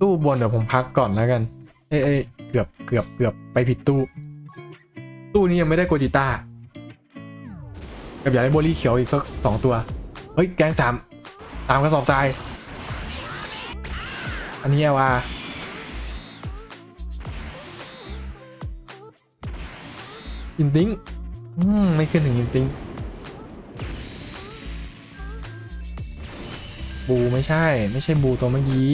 ตู้บนเดี๋ยวผมพักก่อนแล้วกัน เอ้ยเอ้ยเกือบเกือบเกือบไปผิดตู้ ตู้นี้ยังไม่ได้โกจิต้ากับอยากได้โบลี่เขียวอีกสักสองตัว เฮ้ย แกงสามตามกระสอบทราย อันนี้เอาว่าอินติ้งอืมไม่ขึ้นถึงอินติ้งบูไม่ใช่ ไม่ใช่บูตัวเมื่อกี้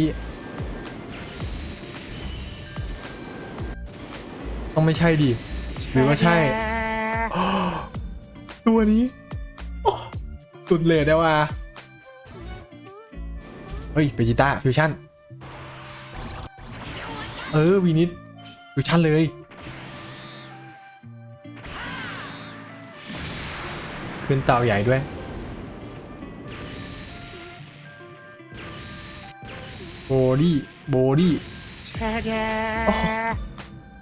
ต้องไม่ใช่ดิหรือว่าใช่ ตัวนี้โอ้สุดเลยได้ว่าเฮ้ยเบจิต้าฟิวชั่น เออวีนิดฟิวชั่นเลย ขึ้นเตาใหญ่ด้วยโบดี้โบดี้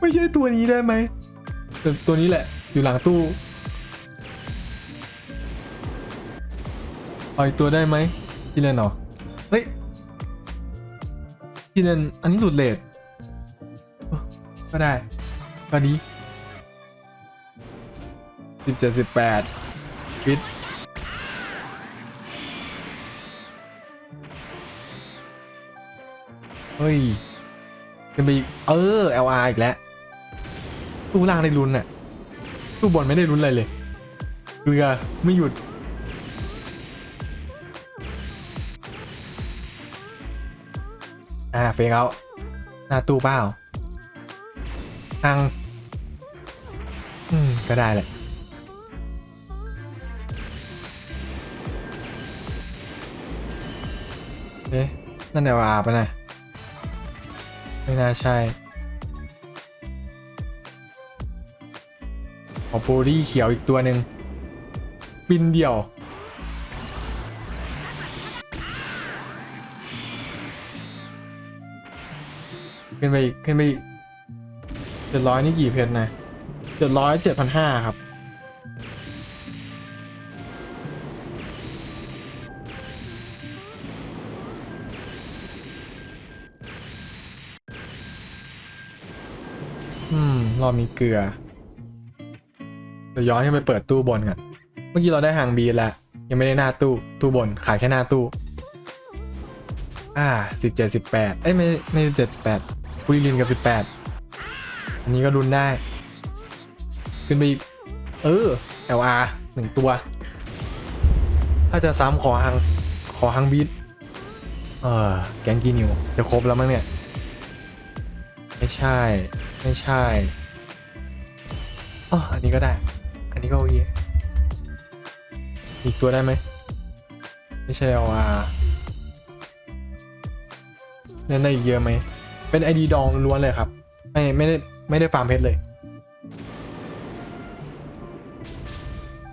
ไม่ใช่ตัวนี้ได้ไหมแต่ตัวนี้แหละ อยู่หลังตู้เอาอีกตัวได้ไหมที่เล่นเหรอเฮ้ยที่เล่นอันนี้หลุดเลทก็ได้ก็ดีสิบเจ็ดสิบแปดฟิตเฮ้ยขึ้นไปอีก เออ LR อีกแล้ว ตู้ล่างได้ลุ้นน่ะตู้บนไม่ได้ลุ้นอะไรเลยเรือไม่หยุด อ่าเฟกเอาหน้าตู้เปล่าทางอืม ก็ได้แหละเอ๊ะนั่นแนวอาปะนะ ไม่น่าใช่ อโบลี่เขียวอีกตัวหนึ่งบินเดี่ยว ขึ้นไปอีกขึ้นไปอีกเจ็ดร้อยนี่กี่เพชรนะเจ็ดร้อยเจ็ดพันห้าครับอืมรอบนี้เกลือ เดี๋ยวย้อนขึ้นไปเปิดตู้บนก่อนเมื่อกี้เราได้หางบีแล้ว ยังไม่ได้หน้าตู้ตู้บนขายแค่หน้าตู้ อ่าสิบเจ็ดสิบแปดเอ้ยไม่ไม่เจ็ดสิบแปดคุริลินกับสิบแปดอันนี้ก็รุนได้ ขึ้นไปอีกเออ LR หนึ่งตัว ถ้าจะซ้ำขอหังขอหังบีทเออแกงกีนิว จะครบแล้วมั้งเนี่ย ไม่ใช่ ไม่ใช่อ๋ออันนี้ก็ได้ นี้ก็โอเคอีกตัวได้ไหม ไม่ใช่ LR เล่นได้อีกเยอะไหม เป็นไอดีดองล้วนเลยครับ ไม่ไม่ได้ไม่ได้ฟาร์มเพชรเลย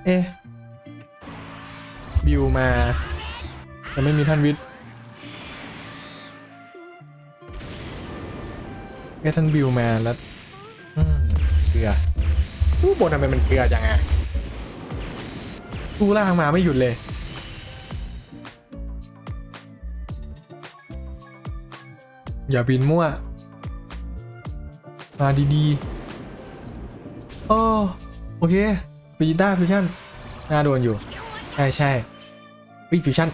เอ๊บิวมาแต่ไม่มีท่านวิทย์เอ๊ท่านบิวมาแล้ว อืมเกลื อู้บนทำไมมันเกลือจังอะตู้ล่างมาไม่หยุดเลย อย่าบินมั่ว มาดีๆ โอ้โอเคฟิจิต้าฟิวชั่นน่าโดนอยู่ ใช่ใช่วิฟิวชั่น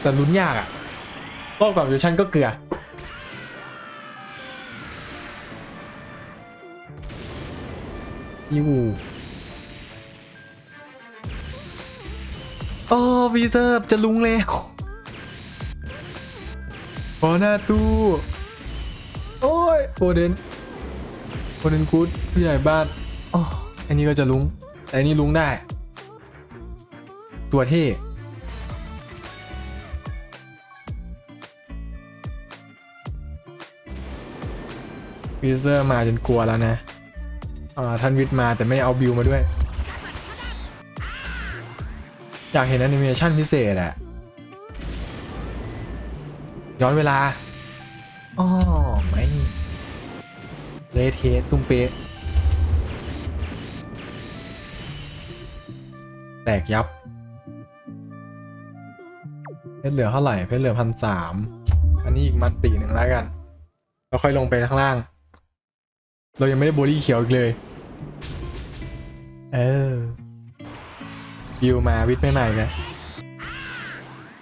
แต่ลุ้นยากอะรอบก่อนฟิวชั่นก็เกลือ อยูโอ้วีเซอร์จะลุงแล้วขอหน้าตู้ โอ้ยโอเดนโอเดนคูดผู้ใหญ่บ้านอ๋ออันนี้ก็จะลุง แต่อันนี้ลุงได้ ตัวเท่วิเซอร์มาจนกลัวแล้วนะ อ่าท่านวิทย์มาแต่ไม่เอาบิวมาด้วย อยากเห็นแอนิเมชันพิเศษอะย้อนเวลาอ๋อไม่เลเทสตุ้มเป๊ะแตกยับ เพชรเหลือเท่าไหร่ เพชรเหลือพันสาม อันนี้อีกมันตีหนึ่งแล้วกัน แล้วค่อยลงไปข้างล่าง เรายังไม่ได้โบลี่เขียวอีกเลย เออวิวมาวิทย์ไม่ใหม่แล้ว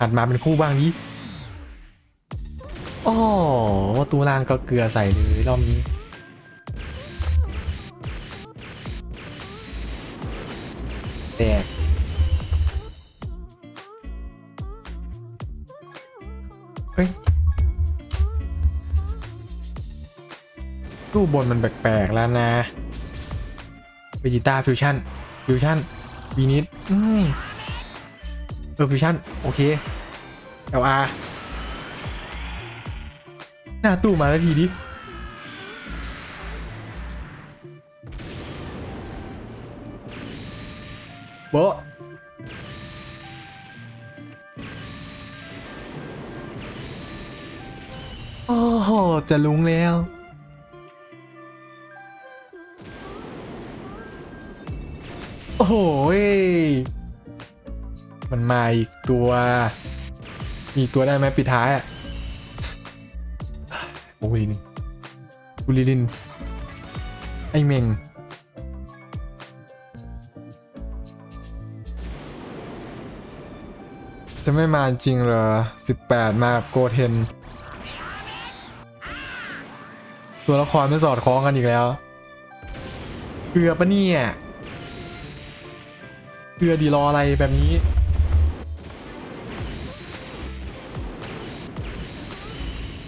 หัดมาเป็นคู่บ้างดิอ๋อตัวล่างก็เกลือใส่เลยรอบนี้ แตกเฮ้ยตู้บนมันแปลกๆแล้วนะ เวจิต้าฟิวชั่นฟิวชั่นวีนิดอืมเออฟิวชั่นโอเค LR หน้าตู้มาแล้วทีดิโบโอ้โห จะลุงแล้ว มาอีกตัวมีอีกตัวได้ไหมปิดท้ายอะโอ้ยลินบุลิลิน ไอเมงจะไม่มาจริงเหรอ 18 มากับโกเทน ตัวละครไม่สอดคล้องกันอีกแล้ว เกลือปะเนี่ย เกลือดีรออะไรแบบนี้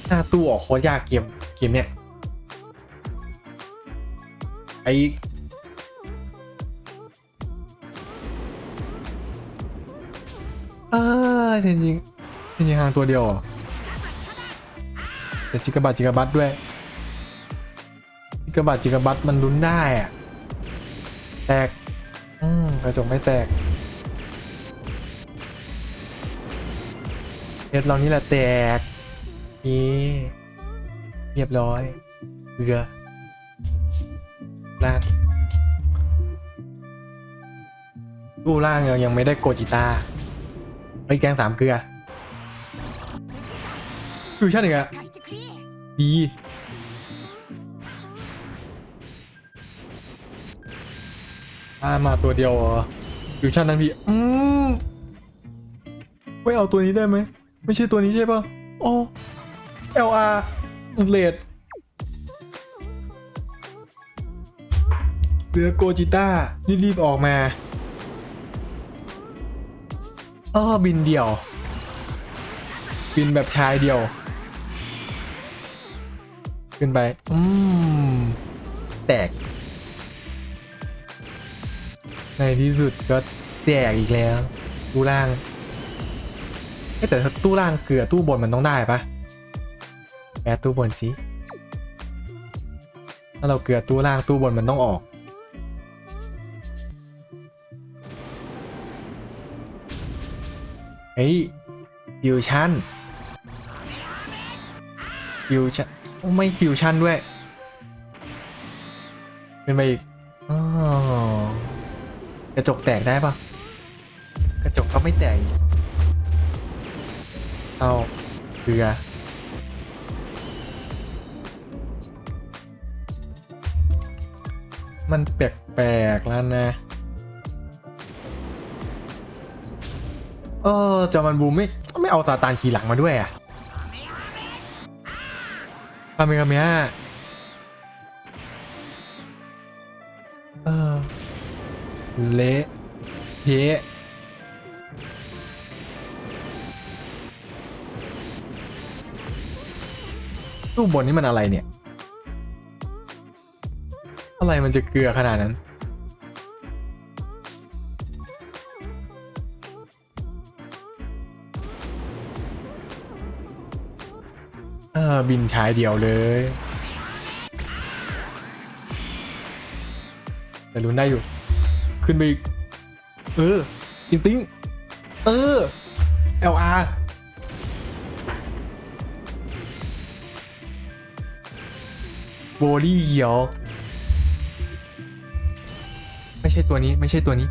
หน้าตู้ออกโคตรยากเกมเกมเนี่ยไอเออจริงจริงจริงๆหางตัวเดียวแต่จิกบัตจิกบัตด้วยจิกบัตจิกบัตมันลุ้นได้อะแตก อืมกระจกไม่แตกเอ็ดเรานี่แหละแตก เย่เรียบร้อยเรือล่างรูล่างยังยังไม่ได้โกจิตาไอ้แกงสามเกลือฟิวชั่นอีกอะดีอามาตัวเดียวเหรอฟิวชั่นทั้งทีอืมไม่เอาตัวนี้ได้ไหม ไม่ใช่ตัวนี้ใช่ปะอ๋อ LR เลดเหลือโกจิต้ารีบๆออกมาอ้อบินเดี่ยว บินแบบชายเดียว ขึ้นไป อืม แตก ในที่สุดก็แตกอีกแล้ว ตู้ล่างแต่ตู้ล่างเกลือตู้บนมันต้องได้ปะ แอดตู้บนสิถ้าเราเกลือตู้ล่างตู้บนมันต้องออก เฮ้ยฟิวชั่นฟิวชั่นโอ้ไม่ฟิวชั่นด้วย เป็นไปอีกกระจกแตกได้ปะกระจกก็ไม่แตกอีกเอาเกลือ มันแปลกๆแล้วนะเออจอมันบูมไม่ไม่เอาตาตานขี่หลังมาด้วยอะคาเมคาเมะเออเละเทะตู้บนนี่มันอะไรเนี่ย อะไรมันจะเกลือขนาดนั้น เออบินชายเดียวเลยแต่ลุ้นได้อยู่ ขึ้นไปอีก เอออินติ้งเออ LR โบลี่เขียว ไม่ใช่ตัวนี้ไม่ใช่ตัวนี้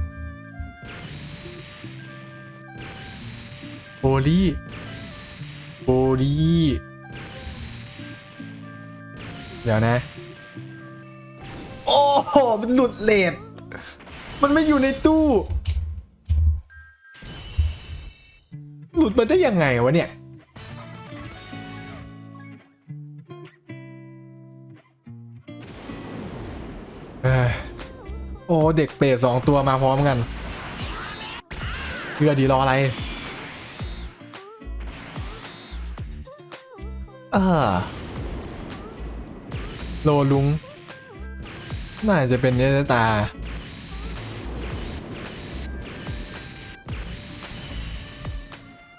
โบลี่โบลี่เดี๋ยวนะ โอ้โห มันหลุดเลดมันไม่อยู่ในตู้ หลุดมาได้ยังไงวะเนี่ย เด็กเปรตสองตัวมาพร้อมกันเพื่อดีรออะไรเออโลลุง น่าจะเป็นเนสตา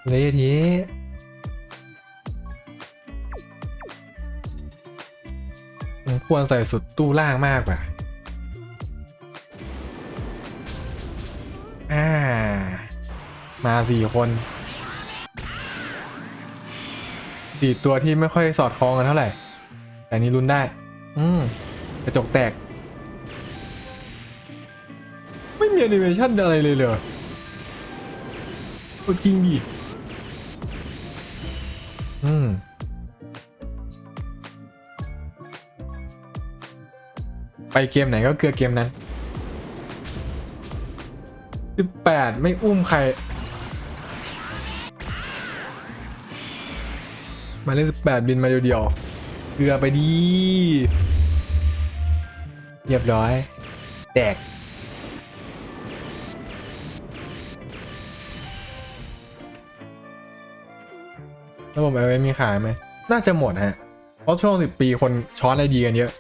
เลทีผมควรใส่สุดตู้ล่างมากกว่าอ่า มาสี่คนสี่ตัวที่ไม่ค่อยสอดคล้องกันเท่าไหร่ แต่นี้ลุ้นได้ อืมกระจกแตก ไม่มีแอนิเมชันอะไรเลยเหรอจริงดิ อืมไปเกมไหนก็เกลือเกมนั้นสิบแปดไม่อุ้มใคร มาเลขสิบแปดบินมาเดียวๆเกลือไปดีเรียบร้อย แตกระบบไอเวมีขายไหม น่าจะหมดฮะ เพราะช่วงสิบปีคนช้อนไอดีกันเยอะ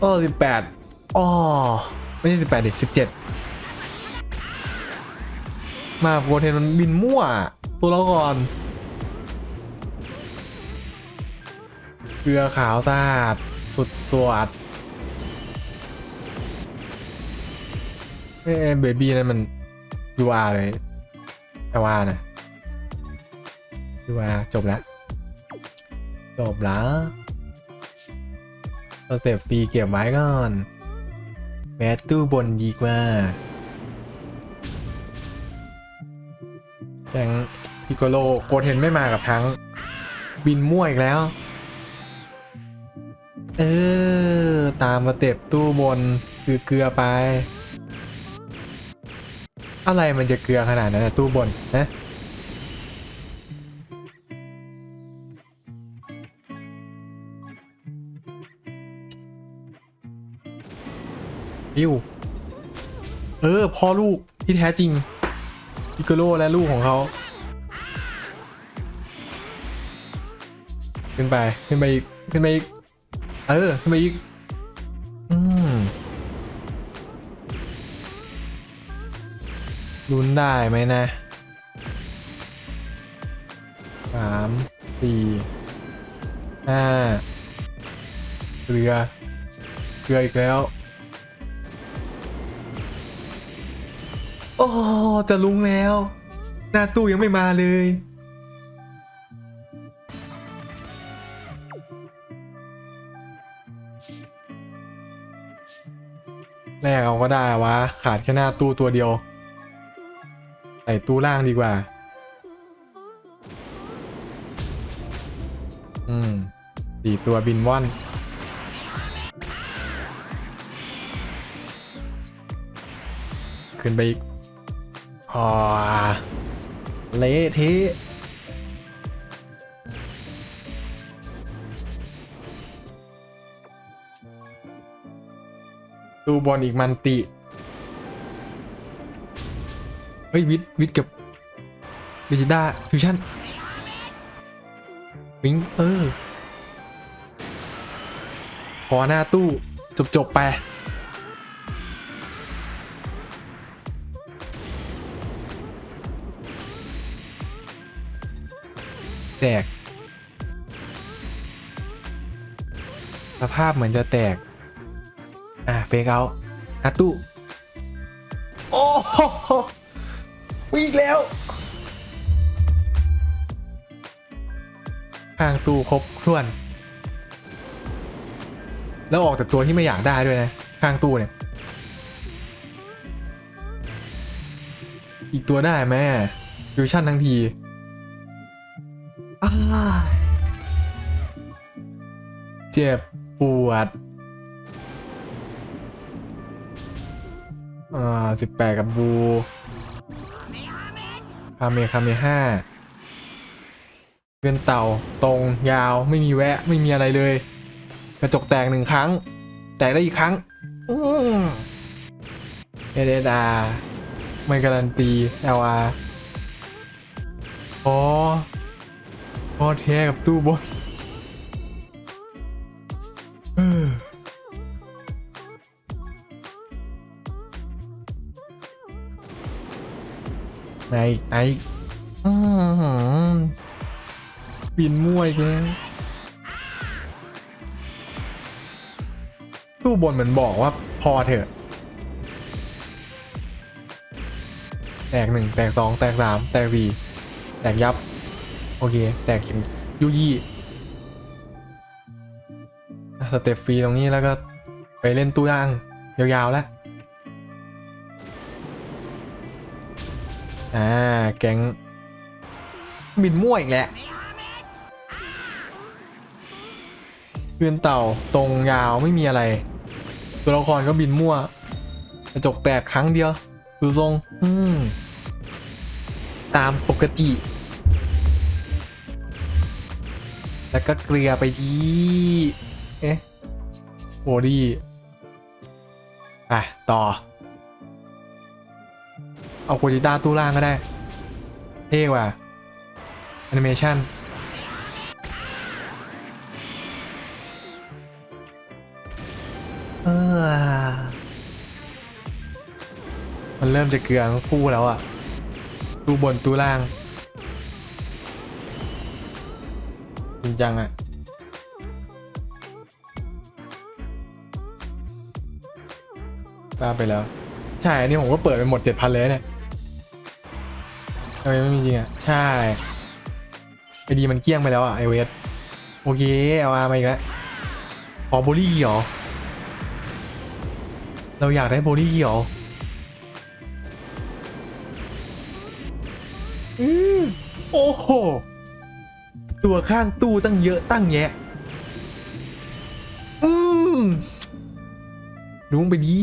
เออสิบแปดอ๋อ ไม่ใช่สิบแปดดิสิบเจ็ดมาโปรเทนมันบินมั่ว ตัวละก่อ เกลือขาวสะอาดสุดสวดเอ้เบบี้นั่นมันยูอาเลยแต่ว่านะยูอาจบแล้ว จบแล้วสเต็ปฟรีเก็บไว้ก่อนแมสตู้บนดีกว่าแจงพิโกโลโกเทนไม่มากับทั้งบินมั่วอีกแล้ว เออ ตามมาเต็ปตู้บนคือเกลือไป อะไรมันจะเกลือขนาดนั้นนะตู้บนนะอิวเออพ่อลูกที่แท้จริงพิกโลและลูกของเขา ขึ้นไป ขึ้นไปขึ้นไป เออขึ้นไปอีก อืมลุ้นได้ไหมนะสามสี่ห้าเกลือเกืออีกแล้ว โอ้ จะลุงแล้ว หน้าตู้ยังไม่มาเลย กเอาก็ได้วะ ขาดแค่หน้าตู้ตัวเดียว ใส่ตู้ล่างดีกว่า อืมสี่ตัวบินว่อนขึ้นไปอีกอ๋อเละเทะ ดูบอลอีกมันติ เฮ้ย วิทวิทกับวิจิด้าฟิวชั่นวิงเออพอหน้าตู้ จบจบๆไป แตก สภาพเหมือนจะแตก อะเฟกเอาอาตุโอ้โหวิ่งแล้วข้างตู้ครบถ้วน แล้วออกแต่ตัวที่ไม่อยากได้ด้วยนะข้างตู้เนี่ย อีกตัวได้ไหมฟิวชั่นทั้งทีเจ็บปวด อ่าสิบแปดกับบูคาเมคาเมห้าเรือนเต่าตรงยาวไม่มีแวะไม่มีอะไรเลย กระจกแตกหนึ่งครั้ง แตกได้อีกครั้งอืเอเดดาไม่การันตีเอลอาอ๋อพอแท้กับตู้บน ไอ้ไอ้บินมั่วอีกแล้วตู้บนเหมือนบอกว่าพอเถอะ แตกหนึ่งแตกสองแตกสามแตกสี่แตกยับ โอเค แตกยุยี่สเต็ปฟรีตรงนี้แล้วก็ไปเล่นตู้ย่าง ยาวๆแล้ว อ่า แก๊งบินมั่วอีกแหละเพื่อนเต่าตรงยาวไม่มีอะไร ตัวละครก็บินมั่วกระจกแตกครั้งเดียวดูทรงอืมตามปกติ แล้วก็เกลือไปดีเอ๊ะโบดี้อะ ต่อ เอาโคจิต้าตู้ล่างก็ได้เท่กว่าแอนิเมชันเออมันเริ่มจะเกลือทั้งคู่แล้วอะตู้บนตู้ล่างจริงจังอะบ้าไปแล้ว ใช่ อันนี้ผมก็เปิดไปหมดเจ็ดพันเลยเนี่ย ไมไม่มีจริงอะ ใช่ไอดีมันเกลี้ยงไปแล้วอะไอเวสโอเคเอาอามาอีกแล้วขอโบลี่เหรอ เราอยากได้โบลี่เหรออืมโอ้โห ตัวข้างตู้ตั้งเยอะตั้งแยะ อืมลุงไปดี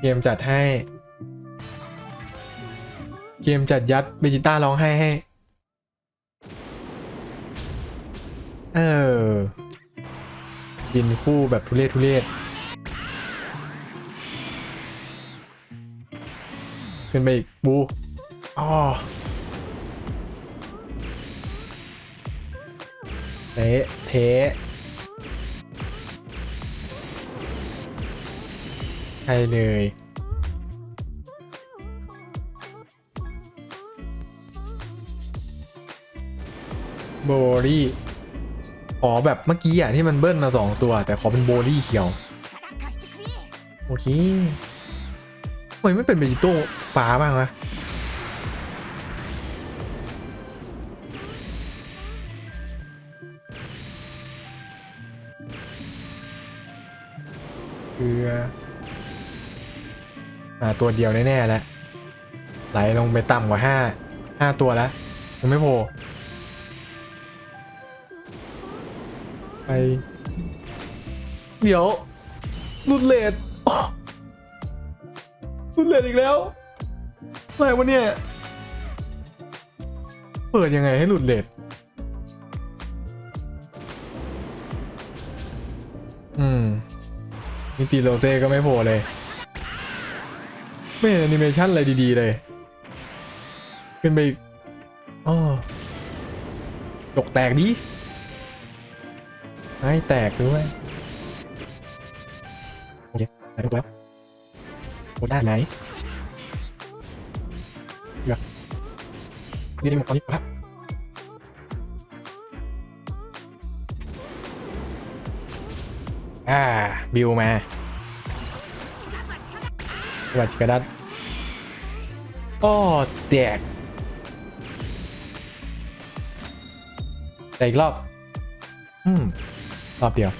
เกมจัดให้ เกมจัดยัดเบจิต้าร้องไห้ให้ เออ กินคู่แบบทุเรศทุเรศขึ้นไปอีก บูอ๋อเทะเทะใช่เลย โบลี่ขอแบบเมื่อกี้อะที่มันเบิ้ลมาสองตัว แต่ขอเป็นโบลี่เขียว โอเคทำไมไม่เป็นเบจิโต้ฟ้าบ้างวะคืออ่าตัวเดียวแน่ๆแล้วไหลลงไปต่ำกว่าห้าห้าตัวแล้วยังไม่โผล่ ไป เดี๋ยวรุดเลดรุดเลดอีกแล้วอะไรวะเนี่ย เปิดยังไงให้หลุดเลดอืมมิติโรเซ่ก็ไม่โผล่เลย ไม่เห็นแอนิเมชันอะไรดีๆเลย ขึ้นไปอ๋อตกแตกดิ ให้แตกด้วยโอเคได้แล้วโอ้ได้ไหนเดี๋ยวนี่ได้มดตอนนี้ครับอ่า บิวมาวัชกระดัดอ้อแตกแต่อีกรอบ อืม รอบเดียว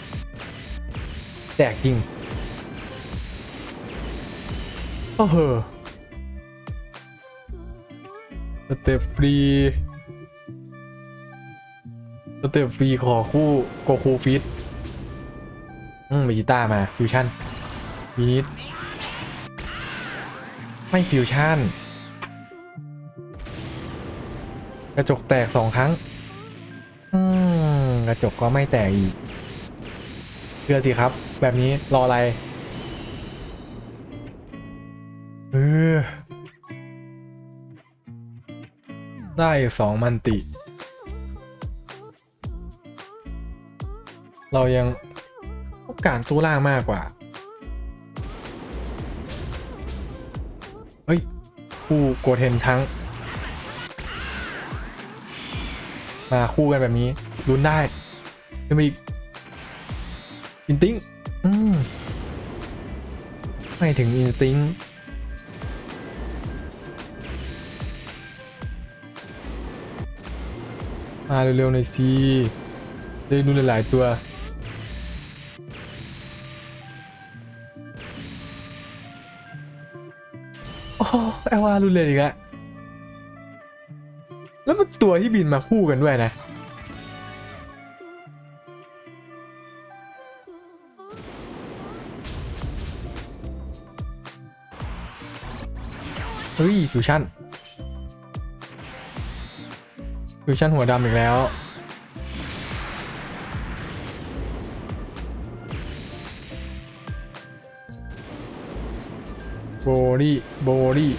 แตกจริงโอ้โหสเตปฟรีสเต็ปฟรีขอคู่โกคูฟิตอืมเบจิต้ามา ฟิวชั่นวีนิดไม่ฟิวชั่น กระจกแตกสองครั้ง อืม กระจกก็ไม่แตกอีก เพื่อสิครับ แบบนี้รออะไรเออได้สองมันติ เรายังต้องการตู้ล่างมากกว่า เฮ้ยคู่โกเทนทั้ง มาคู่กันแบบนี้ลุ้นได้ขึ้นมาอีก อินติ้งไม่ถึงอินติ้งมาเร็วๆหน่อยสิได้ลุ้นหลายๆตัวโอ้แอลว่ารุนเลยอีกแล้วแล้วมันตัวที่บินมาคู่กันด้วยนะ ฮ้ยฟิวชั่นฟิวชั่นหัวดำอีกแล้ว โบลี่โบลี่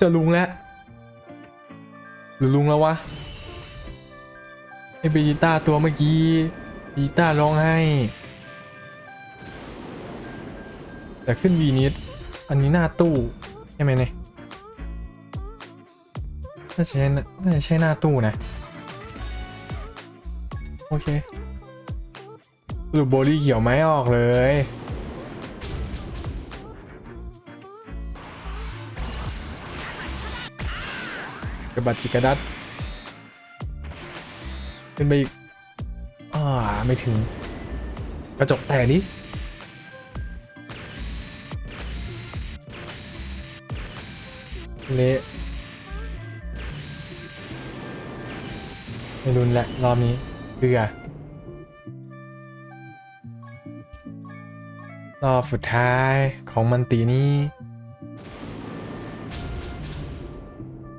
จะลุงแล้วหรือลุงแล้ววะไอเบจิต้าตัวเมื่อกี้เบจิต้าร้องไห้ แต่ขึ้นวีนิดอันนี้หน้าตู้ ใช่ไหมเนี่ยน่าจะใช่น่าจะใช่หน้าตู้นะ โอเคสรุปโบลี่เขียวไม่ออกเลย กระบัดจิกระดัดขึ้นไปอีก อ่า ไม่ถึง กระจกแตกดิ เละไม่รุนแหละรอบนี้เบื่อรอบสุดท้ายของมันตีนี้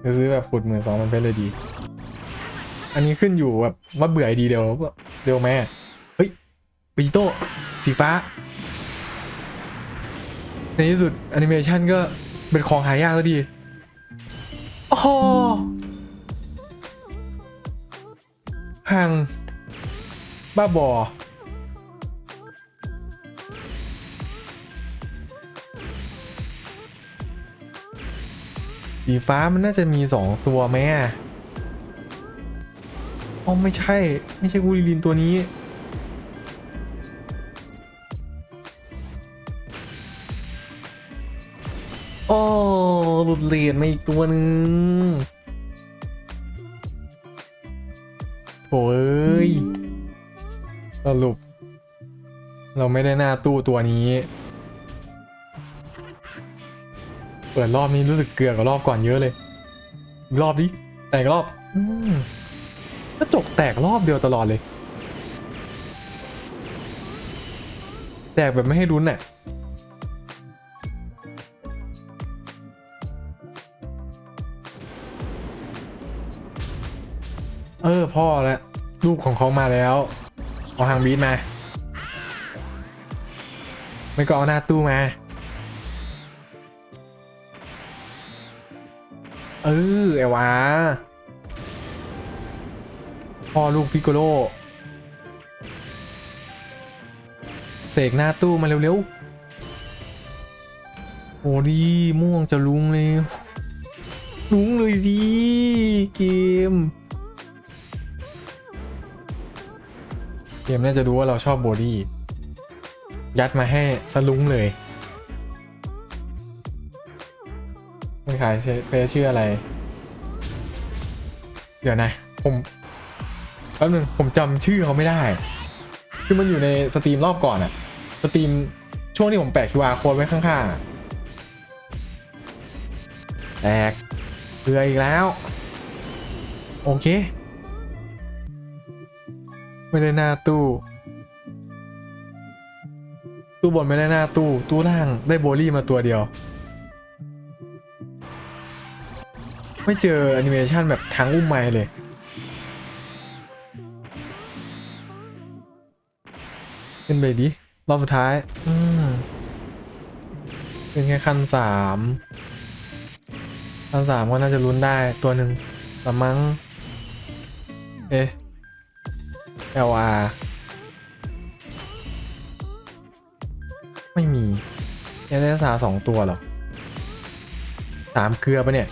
จะซื้อแบบขุดหมื่นสองมันไปเลยดี อันนี้ขึ้นอยู่แบบว่าเบื่อดีเดียวเร็วไหมอะเฮ้ยปิโต้สีฟ้า ในที่สุดแอนิเมชันก็เป็นของหายากแล้วดี โอ้โหห่างบ้าบอสีฟ้ามันน่าจะมีสองตัวไหมอะอ๋อไม่ใช่ ไม่ใช่กูริลินตัวนี้ หลุดเลนมาอีกตัวหนึ่งโถ่เอ้ยสรุป เราไม่ได้หน้าตู้ตัวนี้ เปิดรอบนี้รู้สึกเกลือกว่ารอบก่อนเยอะเลย รอบดิแตกรอบอกระจกแตกรอบเดียวตลอดเลย แตกแบบไม่ให้รุ้นน่ะ ออพ่อแล้วลูกของเขามาแล้ว เอาหางบีทมาไม่ก็เอาหน้าตู้มา เออไอ้วะพ่อลูกพิกโกโลเสกหน้าตู้มาเร็วๆ โอ้ดีม่วงจะลุงเลยลุงเลยสิ เกม กมน่าจะรู้ว่าเราชอบโบดี้ยัดมาให้สลุงเลยไม่ขายเพจชื่ออะไร เดี๋ยวนะ ผมแป๊บนึงผมจำชื่อเขาไม่ได้ คือมันอยู่ในสตรีมรอบก่อนอะสตรีมช่วงที่ผมแปะ QR code ไว้ข้างๆแตกเบื่ออีกแล้ว โอเค ไม่ได้หน้าตู้ ตู้บนไม่ได้หน้าตู้ ตู้ล่างได้โบลี่มาตัวเดียว ไม่เจอแอนิเมชันแบบทั้งอุ้มไม้เลยขึ้นไปดิ รอบสุดท้าย อืมเป็นแค่ขั้นสามขั้นสามก็น่าจะลุ้นได้ตัวหนึ่งละมั้ง เอ๊ะ LR ไม่มีเอเดสาสองตัวเหรอสามเกลือปะเนี่ย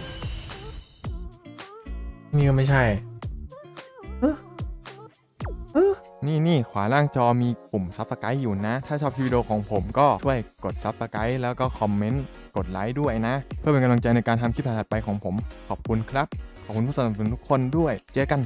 นี่ก็ไม่ใช่ นี่นี่ขวาล่างจอมีปุ่มซับสไ r i b e อยู่นะ ถ้าชอบวิดีโอของผมก็ช่วยกดซับสไ r i b e แล้วก็คอมเมนต์ กดไลค์ด้วยนะ เพื่อเป็นกำลังใจในการทำคลิปถัดๆไปของผม ขอบคุณครับ ขอบคุณผู้สนับสนุนทุกคนด้วย เจอกัน